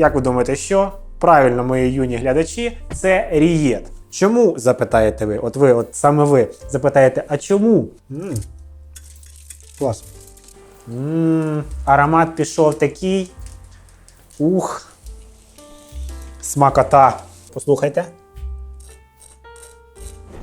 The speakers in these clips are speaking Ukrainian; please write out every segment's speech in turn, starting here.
як ви думаєте, що? Правильно, мої юні глядачі, це рієт. Чому запитаєте ви? От ви, от саме ви запитаєте, а чому? м Клас. м аромат пішов такий. Ух. Смакота. Послухайте.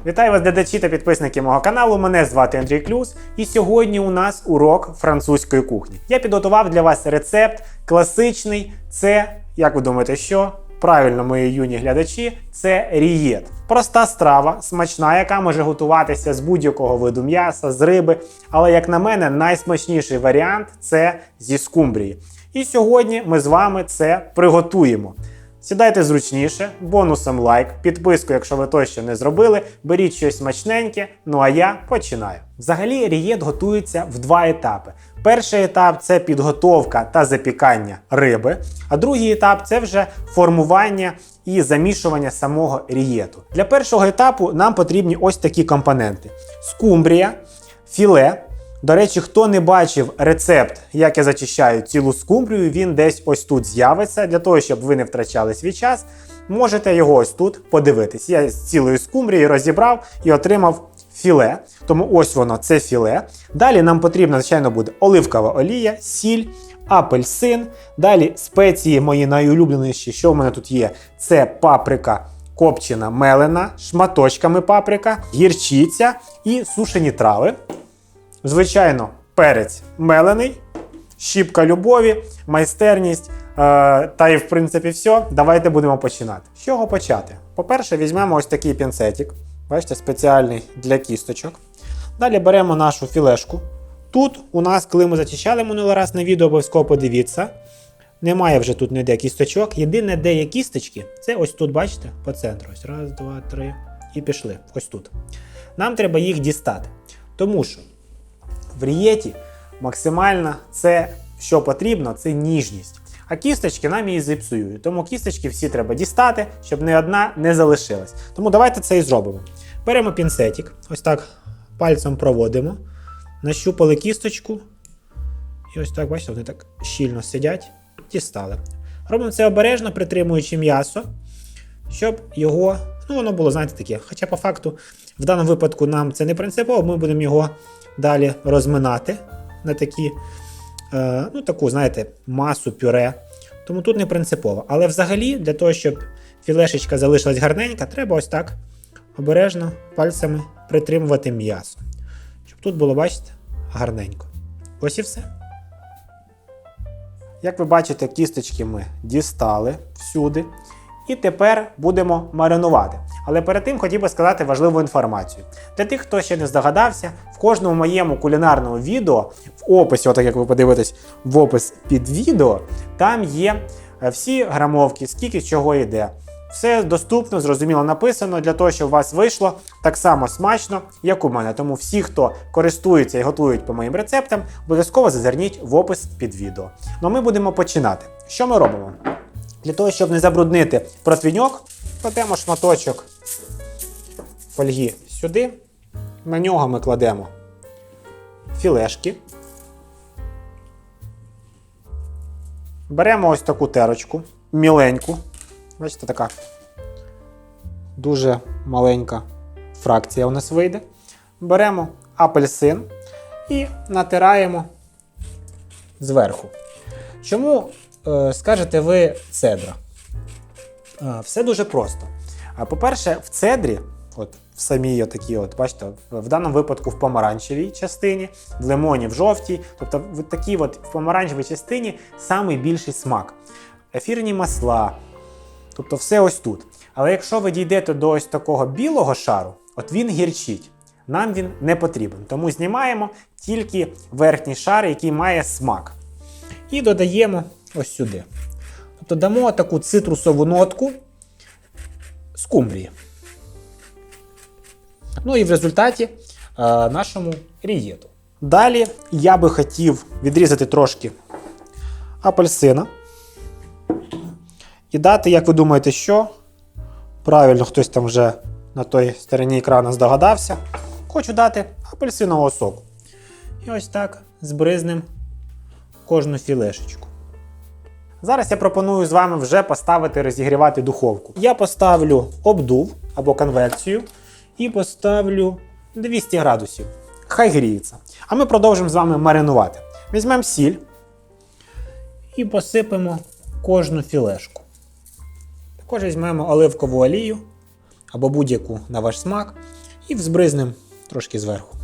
Вітаю вас, глядачі та підписники мого каналу. Мене звати Андрій Клюс, і сьогодні у нас урок французької кухні. Я підготував для вас рецепт класичний. Це, як ви думаєте, що? Правильно, мої юні глядачі, це рієт. Проста страва, смачна, яка може готуватися з будь-якого виду м'яса, з риби. Але, як на мене, найсмачніший варіант це зі скумбрії. І сьогодні ми з вами це приготуємо. Сідайте зручніше, бонусом лайк, підписку, якщо ви то не зробили, беріть щось смачненьке. Ну а я починаю. Взагалі, рієт готується в два етапи. Перший етап це підготовка та запікання риби, а другий етап це вже формування і замішування самого рієту. Для першого етапу нам потрібні ось такі компоненти: скумбрія, філе. До речі, хто не бачив рецепт, як я зачищаю цілу скумбрію, він десь ось тут з'явиться. Для того, щоб ви не втрачали свій час, можете його ось тут подивитись. Я з цілої скумбрії розібрав і отримав філе. Тому ось воно, це філе. Далі нам потрібна, звичайно, буде оливкова олія, сіль, апельсин. Далі спеції мої найулюбленіші, що в мене тут є, це паприка. Копчена мелена, шматочками паприка, гірчиця і сушені трави. Звичайно, перець мелений, щіпка любові, майстерність е, та і в принципі все. Давайте будемо починати. З чого почати? По-перше, візьмемо ось такий пінцетик, бачите, спеціальний для кісточок. Далі беремо нашу філешку. Тут у нас, коли ми зачищали минулий раз на відео, обов'язково подивіться. Немає вже тут ніде кісточок. Єдине, де є кісточки, це ось тут, бачите, по центру. Ось раз, два, три. І пішли. Ось тут. Нам треба їх дістати. Тому що в рієті максимально це, що потрібно, це ніжність. А кісточки нам її зіпсують. Тому кісточки всі треба дістати, щоб ні одна не залишилась. Тому давайте це і зробимо. Беремо пінцетик, ось так пальцем проводимо, нащупали кісточку. І ось так, бачите, вони так щільно сидять, дістали. Робимо це обережно, притримуючи м'ясо, щоб його, ну воно було, знаєте, таке. Хоча по факту, в даному випадку нам це не принципово, ми будемо його далі розминати на такі, е, ну, таку, знаєте, масу пюре. Тому тут не принципово. Але взагалі, для того, щоб філешечка залишилась гарненька, треба ось так обережно пальцями притримувати м'ясо. Щоб тут було, бачите, гарненько. Ось і все. Як ви бачите, кісточки ми дістали всюди. І тепер будемо маринувати. Але перед тим хотів би сказати важливу інформацію. Для тих, хто ще не здогадався, в кожному моєму кулінарному відео, в описі, отак як ви подивитесь, в опис під відео, там є е, всі грамовки, скільки чого йде. Все доступно, зрозуміло написано для того, щоб у вас вийшло так само смачно, як у мене. Тому всі, хто користується і готують по моїм рецептам, обов'язково зазирніть в опис під відео. Ну а ми будемо починати. Що ми робимо? Для того, щоб не забруднити противіньок, кладемо шматочок фольги сюди. На нього ми кладемо філешки. Беремо ось таку терочку, міленьку. Бачите, така дуже маленька фракція у нас вийде. Беремо апельсин і натираємо зверху. Чому скажете ви цедра? Все дуже просто. А, По-перше, в цедрі, от в самій отакій, от, бачите, в даному випадку в помаранчевій частині, в лимоні, в жовтій, тобто в такій от в помаранчевій частині найбільший смак. Ефірні масла, тобто все ось тут. Але якщо ви дійдете до ось такого білого шару, от він гірчить. Нам він не потрібен. Тому знімаємо тільки верхній шар, який має смак. І додаємо ось сюди. Тобто дамо таку цитрусову нотку скумбрії. Ну і в результаті е, нашому рієту. Далі я би хотів відрізати трошки апельсина. І дати, як ви думаєте, що? Правильно, хтось там вже на той стороні екрану здогадався. Хочу дати апельсинового соку. І ось так збризнем кожну філешечку. Зараз я пропоную з вами вже поставити розігрівати духовку. Я поставлю обдув або конвекцію і поставлю 200 градусів. Хай гріється. А ми продовжимо з вами маринувати. Візьмемо сіль і посипемо кожну філешку. Також візьмемо оливкову олію або будь-яку на ваш смак і взбризнемо трошки зверху.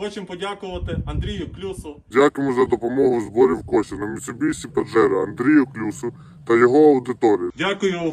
Хочемо подякувати Андрію Клюсу, Дякуємо за допомогу зборів зборі коштів на Mitsubishi Pajero Андрію Клюсу та його аудиторії. дякую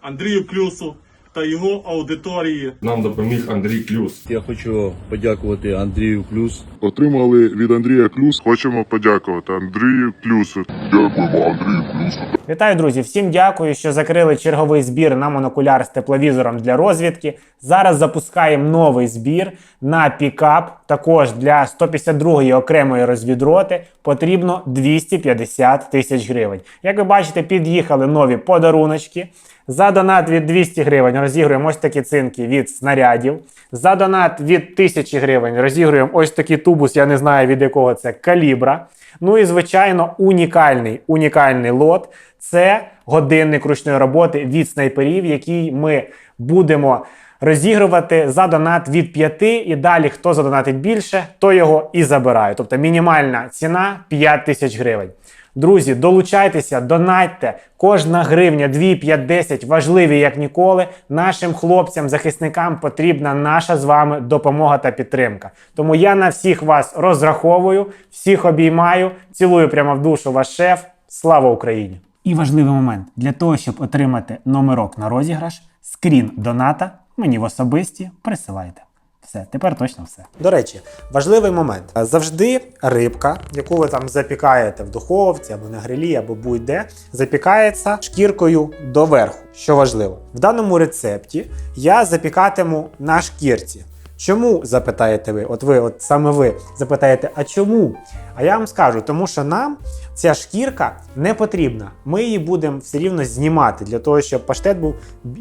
Андрію Клюсу та його аудиторії. Нам допоміг Андрій Клюс. Я хочу подякувати Андрію Плюс Отримали від Андрія Клюс. Хочемо подякувати Андрію Клюсу. Дякуємо Андрію Клюсу. Вітаю, друзі! Всім дякую, що закрили черговий збір на монокуляр з тепловізором для розвідки. Зараз запускаємо новий збір на пікап. Також для 152-ї окремої розвідроти потрібно 250 тисяч гривень. Як ви бачите, під'їхали нові подаруночки. За донат від 200 гривень розігруємо ось такі цинки від снарядів. За донат від 1000 гривень розігруємо ось такий тубус, я не знаю від якого це калібра. Ну і звичайно, унікальний унікальний лот це годинник ручної роботи від снайперів, який ми будемо розігрувати за донат від 5 і далі хто задонатить більше, то його і забирає. Тобто мінімальна ціна 5 тисяч гривень. Друзі, долучайтеся, донатьте. Кожна гривня 2, 5, 10 важливі як ніколи. Нашим хлопцям, захисникам потрібна наша з вами допомога та підтримка. Тому я на всіх вас розраховую, всіх обіймаю, цілую прямо в душу ваш шеф. Слава Україні! І важливий момент для того, щоб отримати номерок на розіграш, скрін доната мені в особисті присилайте. Все, тепер точно все. До речі, важливий момент. Завжди рибка, яку ви там запікаєте в духовці або на грилі, або будь-де, запікається шкіркою доверху, що важливо. В даному рецепті я запікатиму на шкірці. Чому запитаєте ви? От ви, от саме ви запитаєте, а чому? А я вам скажу, тому що нам ця шкірка не потрібна. Ми її будемо все рівно знімати для того, щоб паштет був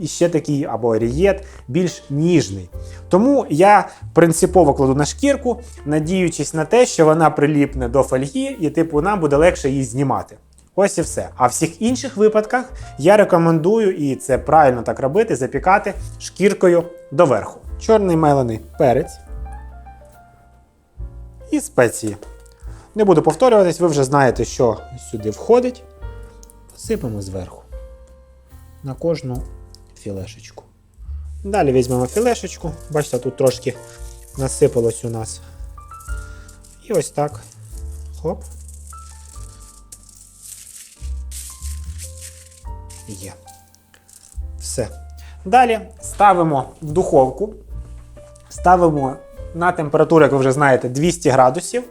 ще такий або рієт більш ніжний. Тому я принципово кладу на шкірку, надіючись на те, що вона приліпне до фольги, і типу нам буде легше її знімати. Ось і все. А в всіх інших випадках я рекомендую, і це правильно так робити, запікати шкіркою доверху. Чорний мелений перець і спеції. Не буду повторюватись, ви вже знаєте, що сюди входить. Посипемо зверху на кожну філешечку. Далі візьмемо філешечку. Бачите, тут трошки насипалось у нас. І ось так. Хоп. Є. Все. Далі ставимо в духовку. Ставимо на температуру, як ви вже знаєте, 200 градусів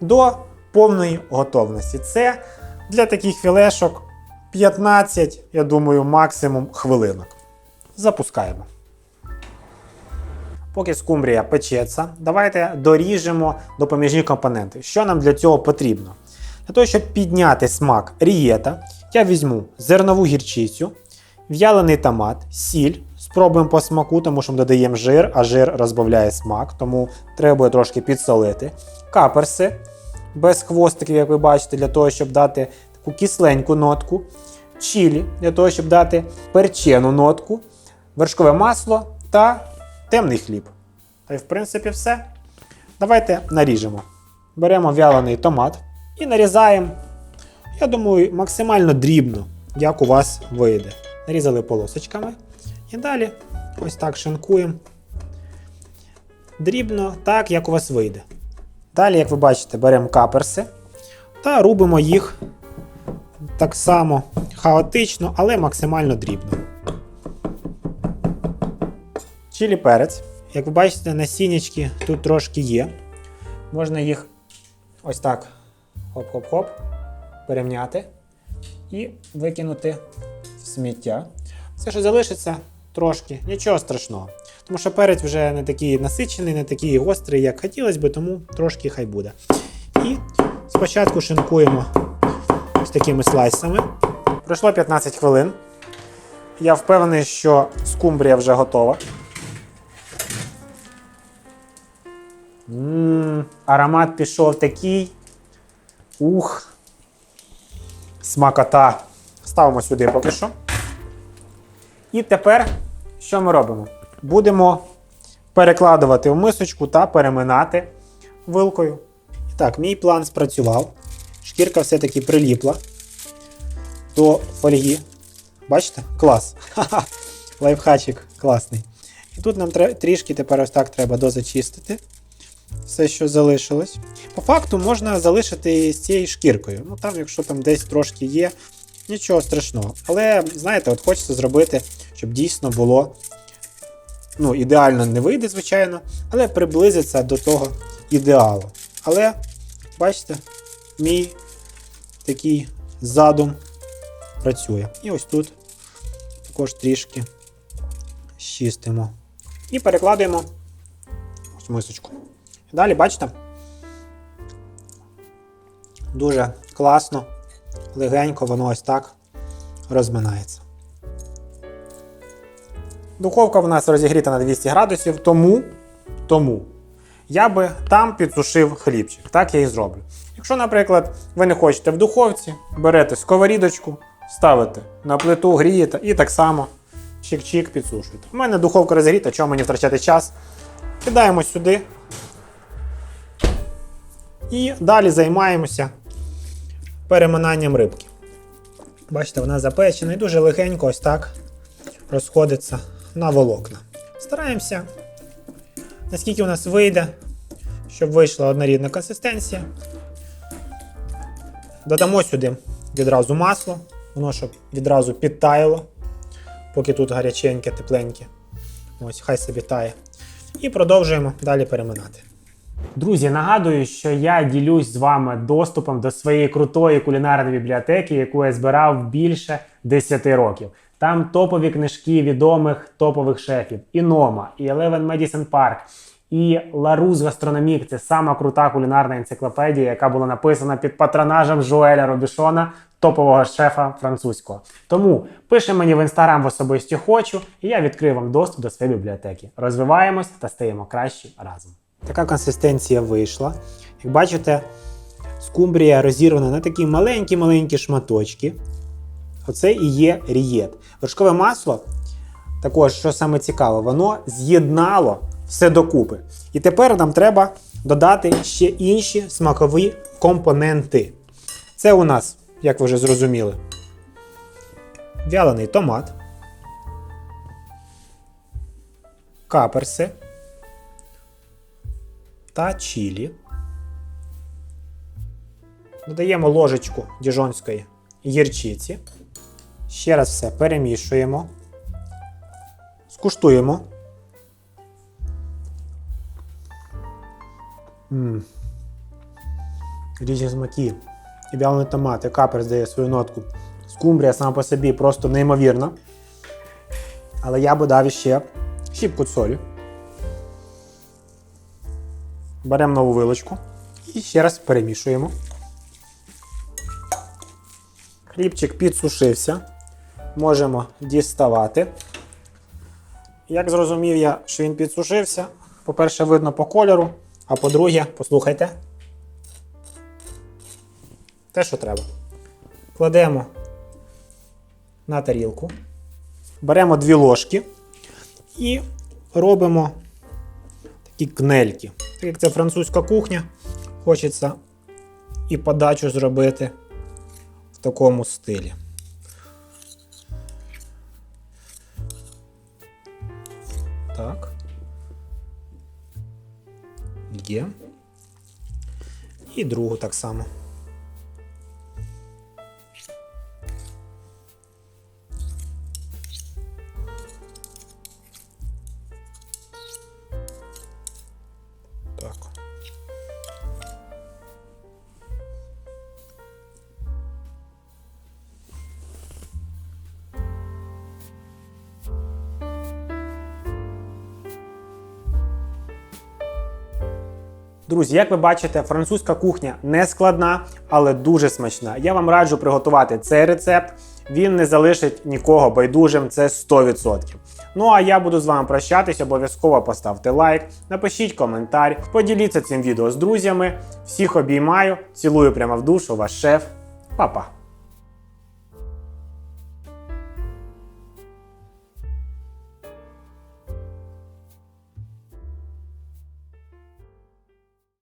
до повної готовності. Це для таких філешок 15, я думаю, максимум хвилинок. Запускаємо. Поки скумбрія печеться, давайте доріжемо допоміжні компоненти. Що нам для цього потрібно? Для того, щоб підняти смак рієта, я візьму зернову гірчицю, в'ялений томат, сіль. Спробуємо по смаку, тому що ми додаємо жир, а жир розбавляє смак, тому треба буде трошки підсолити. Каперси без хвостиків, як ви бачите, для того, щоб дати таку кисленьку нотку. Чілі для того, щоб дати перчену нотку, вершкове масло та темний хліб. Та й в принципі все. Давайте наріжемо. Беремо в'ялений томат і нарізаємо, я думаю, максимально дрібно, як у вас вийде. Нарізали полосочками. І далі ось так шинкуємо. Дрібно, так, як у вас вийде. Далі, як ви бачите, беремо каперси та рубимо їх так само хаотично, але максимально дрібно. Чилі перець. Як ви бачите, насіннячки тут трошки є. Можна їх ось так хоп-хоп-хоп, перемняти і викинути в сміття. Все, що залишиться, трошки, нічого страшного. Тому що перець вже не такий насичений, не такий гострий, як хотілося би, тому трошки хай буде. І спочатку шинкуємо ось такими слайсами. Пройшло 15 хвилин. Я впевнений, що скумбрія вже готова. Ммм, аромат пішов такий. Ух. Смакота. Ставимо сюди поки що. І тепер що ми робимо? Будемо перекладувати в мисочку та переминати вилкою. І так, мій план спрацював. Шкірка все-таки приліпла до фольги. Бачите? Клас. Ха-ха. Лайфхачик класний. І тут нам трішки тепер ось так треба дозачистити все, що залишилось. По факту можна залишити з цією шкіркою. Ну там, якщо там десь трошки є, нічого страшного. Але, знаєте, от хочеться зробити, щоб дійсно було. Ну, ідеально не вийде, звичайно, але приблизиться до того ідеалу. Але, бачите, мій такий задум працює. І ось тут також трішки щистимо. І перекладуємо ось мисочку. Далі, бачите? Дуже класно, легенько воно ось так розминається. Духовка в нас розігріта на 200 градусів, тому, тому я би там підсушив хлібчик. Так я і зроблю. Якщо, наприклад, ви не хочете в духовці, берете сковорідочку, ставите на плиту, грієте і так само чик-чик підсушуєте. У мене духовка розігріта, чому мені втрачати час? Кидаємо сюди. І далі займаємося переминанням рибки. Бачите, вона запечена і дуже легенько ось так розходиться на волокна. Стараємося, наскільки у нас вийде, щоб вийшла однорідна консистенція. Додамо сюди відразу масло, воно щоб відразу підтаяло, поки тут гаряченьке, тепленьке. Ось, хай собі тає. І продовжуємо далі переминати. Друзі, нагадую, що я ділюсь з вами доступом до своєї крутої кулінарної бібліотеки, яку я збирав більше 10 років. Там топові книжки відомих топових шефів: і Нома, і Eleven Medicine Park, і Ларус Гастрономік. Це сама крута кулінарна енциклопедія, яка була написана під патронажем Жуеля Робішона, топового шефа французького. Тому пиши мені в інстаграм в особисті хочу, і я відкрию вам доступ до своєї бібліотеки. Розвиваємось та стаємо кращі разом. Така консистенція вийшла. Як бачите, скумбрія розірвана на такі маленькі-маленькі шматочки. Оце і є рієт. Вершкове масло, також, що саме цікаво, воно з'єднало все докупи. І тепер нам треба додати ще інші смакові компоненти. Це у нас, як ви вже зрозуміли, вялений томат, каперси та чілі. Додаємо ложечку діжонської гірчиці. Ще раз все перемішуємо. Скуштуємо. Ммм. Різні смаки. І вялений томат, і каперс дає свою нотку. Скумбрія сама по собі просто неймовірна. Але я би дав ще щіпку солі. Беремо нову вилочку і ще раз перемішуємо. Хлібчик підсушився. Можемо діставати. Як зрозумів я, що він підсушився, по-перше, видно по кольору, а по-друге, послухайте. Те, що треба. Кладемо на тарілку. Беремо дві ложки і робимо такі кнельки. Так як це французька кухня, хочеться і подачу зробити в такому стилі. Так. Є. І другу так само. Друзі, як ви бачите, французька кухня не складна, але дуже смачна. Я вам раджу приготувати цей рецепт. Він не залишить нікого байдужим, це 100%. Ну а я буду з вами прощатись. Обов'язково поставте лайк, напишіть коментар, поділіться цим відео з друзями. Всіх обіймаю, цілую прямо в душу, ваш шеф. Па-па!